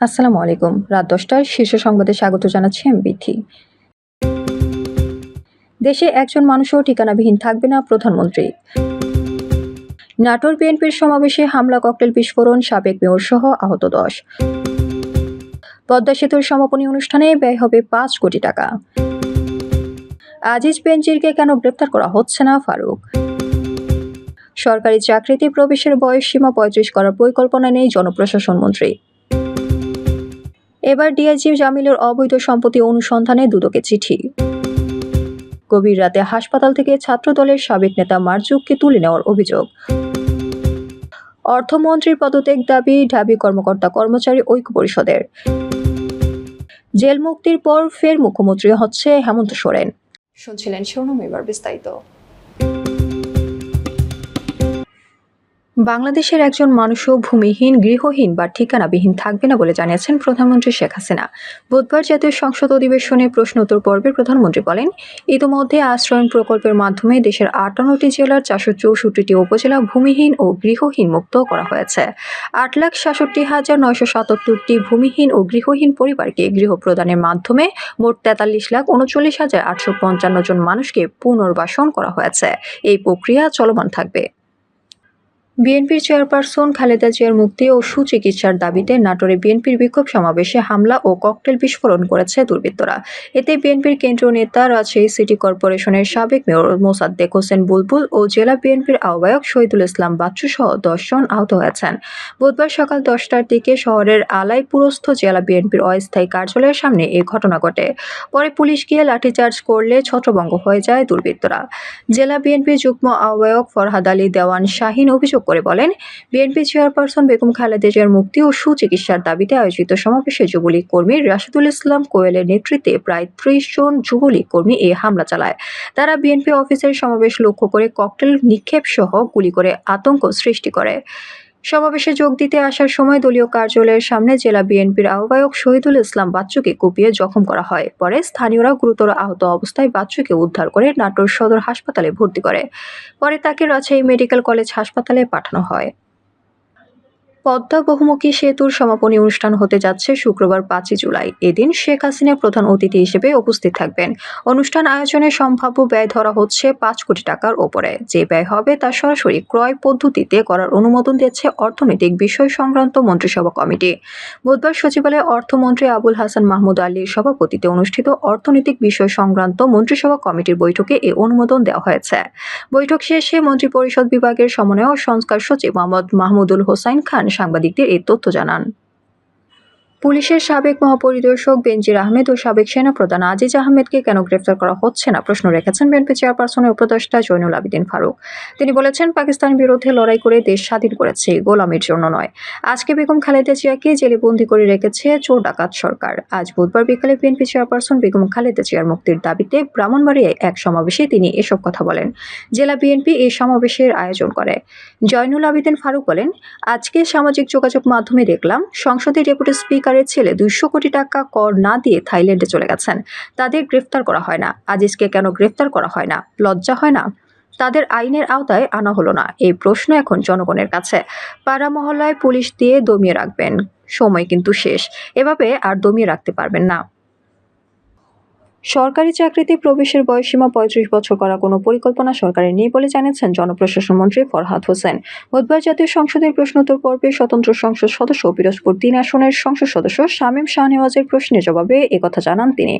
আসসালামু আলাইকুম। রাত দশটার শীর্ষ সংবাদে স্বাগত জানাচ্ছি আমি বিথি দেশে একজন মানুষও ঠিকানাবিহীন থাকবে না প্রধানমন্ত্রী। নাটোর বিএনপির সমাবেশে হামলা, ককটেল বিস্ফোরণ, সাবেক মেয়র সহ আহত দশ। পদ্মা সেতুর সমাপনী অনুষ্ঠানে ব্যয় হবে পাঁচ কোটি টাকা। আজিজ বেনজিরকে কেন গ্রেপ্তার করা হচ্ছে না ফারুক? সরকারি চাকরিতে প্রবেশের বয়স সীমা পঁয়ত্রিশ করার পরিকল্পনা নেই জনপ্রশাসন মন্ত্রী। এবার ডিআইজি জামিলের অবৈধ সম্পত্তি অনুসন্ধানে দুদকে চিঠি। গভীর রাতে হাসপাতাল থেকে ছাত্রদলের সাবেক নেতা মারজুককে তুলে নেওয়ার অভিযোগ। অর্থমন্ত্রীর পদত্যাগ দাবি ঢাবি কর্মকর্তা কর্মচারী ঐক্য পরিষদের। জেল মুক্তির পর ফের মুখ্যমন্ত্রী হচ্ছে হেমন্ত সোরেন। শুনছিলেন শিরোনাম এবার বিস্তারিত। বাংলাদেশের একজন মানুষও ভূমিহীন, গৃহহীন বা ঠিকানাবিহীন থাকবে না বলে জানিয়েছেন প্রধানমন্ত্রী শেখ হাসিনা। বুধবার জাতীয় সংসদ অধিবেশনে প্রশ্নোত্তর পর্বে প্রধানমন্ত্রী বলেন, ইতিমধ্যে আশ্রয়ণ প্রকল্পের মাধ্যমে দেশের আটান্নটি জেলার চারশো চৌষট্টিটি উপজেলা ভূমিহীন ও গৃহহীন মুক্ত করা হয়েছে। আট লাখ সাতষট্টি হাজার নয়শো সাতাত্তরটি ভূমিহীন ও গৃহহীন পরিবারকে গৃহ প্রদানের মাধ্যমে মোট তেতাল্লিশ লাখ উনচল্লিশ হাজার আটশো পঞ্চান্ন জন মানুষকে পুনর্বাসন করা হয়েছে। এই প্রক্রিয়া চলমান থাকবে। বিএনপির চেয়ারপারসন খালেদা জিয়ার মুক্তি ও সুচিকিৎসার দাবিতে নাটোরে বিএনপির বিক্ষোভ সমাবেশে হামলা ও ককটেল বিস্ফোরণ করেছে দুর্বৃত্তরা। এতে বিএনপির কেন্দ্রীয় নেতা রাজশাহী সিটি কর্পোরেশনের সাবেক মেয়র মোসাদ্দেক হোসেন বুলবুল ও জেলা বিএনপির আহ্বায়ক শহীদুল ইসলাম বাচ্চু সহ দশজন আহত হয়েছেন। বুধবার সকাল দশটার দিকে শহরের আলাইপুরস্থ জেলা বিএনপির অস্থায়ী কার্যালয়ের সামনে এই ঘটনা ঘটে। পরে পুলিশ গিয়ে লাঠিচার্জ করলে ছত্রভঙ্গ হয়ে যায় দুর্বৃত্তরা। জেলা বিএনপির যুগ্ম আহ্বায়ক ফরহাদ আলী দেওয়ান শাহিন অভিযোগ করে বলেন, বিএনপি চেয়ারপারসন বেগম খালেদা জিয়ার মুক্তি ও সুচিকিৎসার দাবিতে আয়োজিত সমাবেশে যুবলীগ কর্মী রাশিদুল ইসলাম কোয়েলের নেতৃত্বে প্রায় ত্রিশ জন যুবলীগ কর্মী এই হামলা চালায়। তারা বিএনপি অফিসের সমাবেশ লক্ষ্য করে ককটেল নিক্ষেপ সহ গুলি করে আতঙ্ক সৃষ্টি করে। সমাবেশে যোগ দিতে আসার সময় দলীয় কার্যালয়ের সামনে জেলা বিএনপির আহ্বায়ক শহীদুল ইসলাম বাচ্চুকে কুপিয়ে জখম করা হয়। পরে স্থানীয়রা গুরুতর আহত অবস্থায় বাচ্চুকে উদ্ধার করে নাটোর সদর হাসপাতালে ভর্তি করে। পরে তাকে রাজশাহী মেডিকেল কলেজ হাসপাতালে পাঠানো হয়। পদ্মা বহুমুখী সেতুর সমাপনী অনুষ্ঠান হতে যাচ্ছে শুক্রবার পাঁচই জুলাই। এদিন শেখ হাসিনা প্রধান অতিথি হিসেবে উপস্থিত থাকবেন। অনুষ্ঠান আয়োজনে সম্ভাব্য ব্যয় ধরা হচ্ছে পাঁচ কোটি টাকার ওপরে। যে ব্যয় হবে তা সরাসরি ক্রয় পদ্ধতিতে করার অনুমোদন দিয়েছে অর্থনৈতিক বিষয় সংক্রান্ত মন্ত্রিসভা কমিটি। বুধবার সচিবালয়ে অর্থমন্ত্রী আবুল হাসান মাহমুদ আলীর সভাপতিতে অনুষ্ঠিত অর্থনৈতিক বিষয় সংক্রান্ত মন্ত্রিসভা কমিটির বৈঠকে এই অনুমোদন দেওয়া হয়েছে। বৈঠক শেষে মন্ত্রিপরিষদ বিভাগের সমন্বয় ও সংস্কার সচিব মোহাম্মদ মাহমুদুল হোসাইন খান সাংবাদিকদের এই তথ্য জানান। পুলিশের সাবেক মহাপরিদর্শক বেনজির আহমেদ ও সাবেক সেনাপ্রধান আজিজ আহমেদকে কেন গ্রেফতার করা হচ্ছে না প্রশ্ন রেখেছেন বিএনপি চেয়ারপারসনের উপদেষ্টা জৈনুল আবিদিন ফারুক। তিনি বলেছেন, পাকিস্তান বিরুদ্ধে লড়াই করে দেশ স্বাধীন করেছে গোলামের জন্য নয়। আজকে বেগম খালেদা জিয়াকে জেলে বন্দি করে রেখেছে চোর ডাকাত সরকার। আজ বুধবার বিকালে বিএনপি চেয়ারপারসন বেগম খালেদা জিয়ার মুক্তির দাবিতে ব্রাহ্মণবাড়িয়ায় এক সমাবেশে তিনি এসব কথা বলেন। জেলা বিএনপি এই সমাবেশের আয়োজন করে। জয়নুল আবিদিন ফারুক বলেন, আজকে সামাজিক যোগাযোগ মাধ্যমে দেখলাম, সংসদের ডেপুটি স্পিকারের ছেলে দুইশো কোটি টাকা কর না দিয়ে থাইল্যান্ডে চলে গেছেন। তাদের গ্রেফতার করা হয় না। আজিজকে কেন গ্রেফতার করা হয় না? লজ্জা হয় না? তাদের আইনের আওতায় আনা হলো না। এই প্রশ্ন এখন জনগণের কাছে। পাড়া মহল্লায় পুলিশ দিয়ে দমিয়ে রাখবেন। সময় কিন্তু শেষ। এভাবে আর দমিয়ে রাখতে পারবেন না। সরকারি চাকরিতে প্রবেশের বয়সসীমা পঁয়ত্রিশ বছর করা কোনো পরিকল্পনা সরকারের নেই বলে জানিয়েছেন জনপ্রশাসন মন্ত্রী ফরহাদ হোসেন। বুধবার জাতীয় সংসদের প্রশ্নোত্তর পর্বে স্বতন্ত্র সংসদ সদস্য পিরোজপুর তিন আসনের সংসদ সদস্য শামীম শাহনেওয়াজের প্রশ্নের জবাবে একথা জানান তিনি।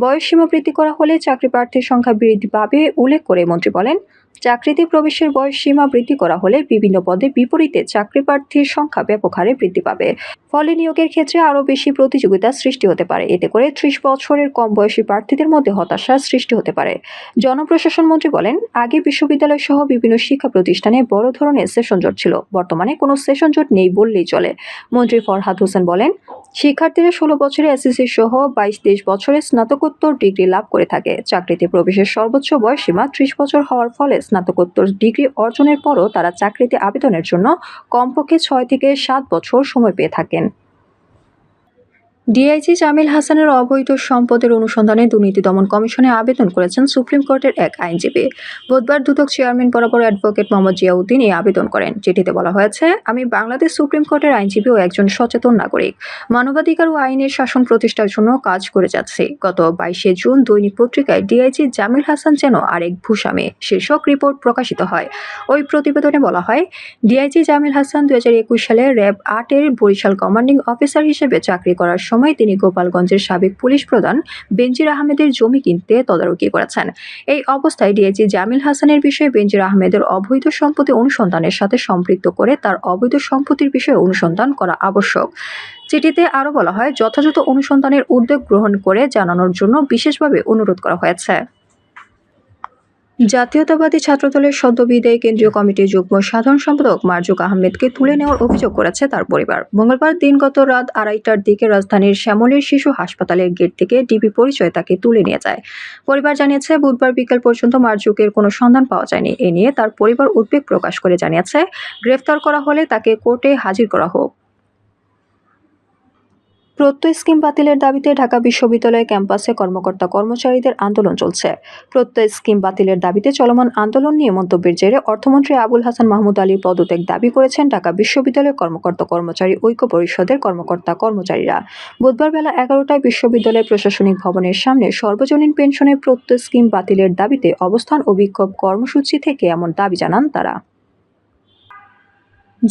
বয়সসীমা বৃদ্ধি করা হলে চাকরি প্রার্থীর সংখ্যা বৃদ্ধি পাবে, উল্লেখ করে মন্ত্রী বলেন চাকরিতে প্রবেশের বয়স সীমা বৃদ্ধি করা হলে বিভিন্ন পদে বিপরীতে চাকরি প্রার্থীর সংখ্যা ব্যাপক হারে বৃদ্ধি পাবে। ফলে নিয়োগের ক্ষেত্রে আরও বেশি প্রতিযোগিতা সৃষ্টি হতে পারে। এতে করে ত্রিশ বছরের কম বয়সী প্রার্থীদের মধ্যে হতাশার সৃষ্টি হতে পারে। জনপ্রশাসন মন্ত্রী বলেন, আগে বিশ্ববিদ্যালয় সহ বিভিন্ন শিক্ষা প্রতিষ্ঠানে বড় ধরনের সেশন জট ছিল। বর্তমানে কোনো সেশন জট নেই বললেই চলে। মন্ত্রী ফরহাদ হোসেন বলেন শিক্ষার্থীরা ষোলো বছরে এসএসসি সহ বাইশ তেইশ বছরে স্নাতকোত্তর ডিগ্রি লাভ করে থাকে। চাকরিতে প্রবেশের সর্বোচ্চ বয়সসীমা ত্রিশ বছর হওয়ার ফলে স্নাতকোত্তর ডিগ্রি অর্জনের পরও তারা চাকরিতে আবেদনের জন্য কমপক্ষে ছয় থেকে সাত বছর সময় পেয়ে থাকেন। ডিআইজি জামিল হাসানের অবৈধ সম্পদের অনুসন্ধানে দুর্নীতি দমন কমিশনে আবেদন করেছেন সুপ্রিম কোর্টের এক আইনজীবী। বুধবার দুদক চেয়ারম্যান বরাবর অ্যাডভোকেট মোহাম্মদ জিয়াউদ্দিন এই আবেদন করেন। চিঠিতে বলা হয়েছে, আমি বাংলাদেশ সুপ্রিম কোর্টের আইনজীবী ও একজন সচেতন নাগরিক। মানবাধিকার ও আইনের শাসন প্রতিষ্ঠার জন্য কাজ করে যাচ্ছি। গত বাইশে জুন দৈনিক পত্রিকায় ডিআইজি জামিল হাসান যেন আরেক ভূস্বামী শীর্ষক রিপোর্ট প্রকাশিত হয়। ওই প্রতিবেদনে বলা হয়, ডিআইজি জামিল হাসান দু হাজার একুশ সালে র্যাব আটের বরিশাল কমান্ডিং অফিসার হিসেবে চাকরি করার সময় তিনি গোপালগঞ্জের সাবেক পুলিশ প্রধান বেনজির আহমেদের জমি কিনতে তদারকি করেছেন। এই অবস্থায় ডিআইজি জামিল হাসানের বিষয়ে বেনজির আহমেদের অবৈধ সম্পত্তি অনুসন্ধানের সাথে সম্পৃক্ত করে তার অবৈধ সম্পত্তির বিষয়ে অনুসন্ধান করা আবশ্যক। চিঠিতে আরও বলা হয়, যথাযথ অনুসন্ধানের উদ্যোগ গ্রহণ করে জানানোর জন্য বিশেষভাবে অনুরোধ করা হয়েছে। জাতীয়তাবাদী ছাত্রদলের সদ্য কেন্দ্রীয় কমিটির যুগ্ম সাধারণ সম্পাদক মার্জুক আহমেদকে তুলে নেওয়ার অভিযোগ করেছে তার পরিবার। মঙ্গলবার দিনগত রাত আড়াইটার দিকে রাজধানীর শ্যামলের শিশু হাসপাতালের গেট থেকে ডিবি পরিচয় তাকে তুলে নিয়ে যায়। পরিবার জানিয়েছে, বুধবার বিকেল পর্যন্ত মার্জুকের কোনো সন্ধান পাওয়া যায়নি। এ নিয়ে তার পরিবার উদ্বেগ প্রকাশ করে জানিয়েছে, গ্রেফতার করা হলে তাকে কোর্টে হাজির করা হোক। প্রত্যয় স্কিম বাতিলের দাবিতে ঢাকা বিশ্ববিদ্যালয় ক্যাম্পাসে কর্মকর্তা কর্মচারীদের আন্দোলন চলছে। প্রত্যয় স্কিম বাতিলের দাবিতে চলমান আন্দোলন নিয়ে মন্তব্যের জেরে অর্থমন্ত্রী আবুল হাসান মাহমুদ আলী পদত্যাগ দাবি করেছেন ঢাকা বিশ্ববিদ্যালয় কর্মকর্তা কর্মচারী ঐক্য পরিষদের কর্মকর্তা কর্মচারীরা। বুধবার বেলা এগারোটায় বিশ্ববিদ্যালয় প্রশাসনিক ভবনের সামনে সর্বজনীন পেনশনের প্রত্যয় স্কিম বাতিলের দাবিতে অবস্থান ও বিক্ষোভ কর্মসূচি থেকে এমন দাবি জানান তারা।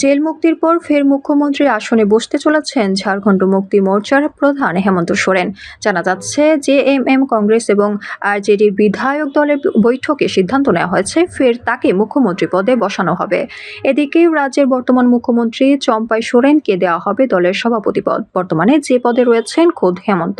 জেল মুক্তির পর ফের মুখ্যমন্ত্রীর আসনে বসতে চলেছেন ঝাড়খণ্ড মুক্তি মোর্চার প্রধান হেমন্ত সোরেন। জানা যাচ্ছে যে এম এম কংগ্রেস এবং আরজেডির বিধায়ক দলের বৈঠকে সিদ্ধান্ত নেওয়া হয়েছে, ফের তাকে মুখ্যমন্ত্রী পদে বসানো হবে। এদিকে রাজ্যের বর্তমান মুখ্যমন্ত্রী চম্পাই সোরেনকে দেওয়া হবে দলের সভাপতি পদ। বর্তমানে যে পদে রয়েছেন খোদ হেমন্ত।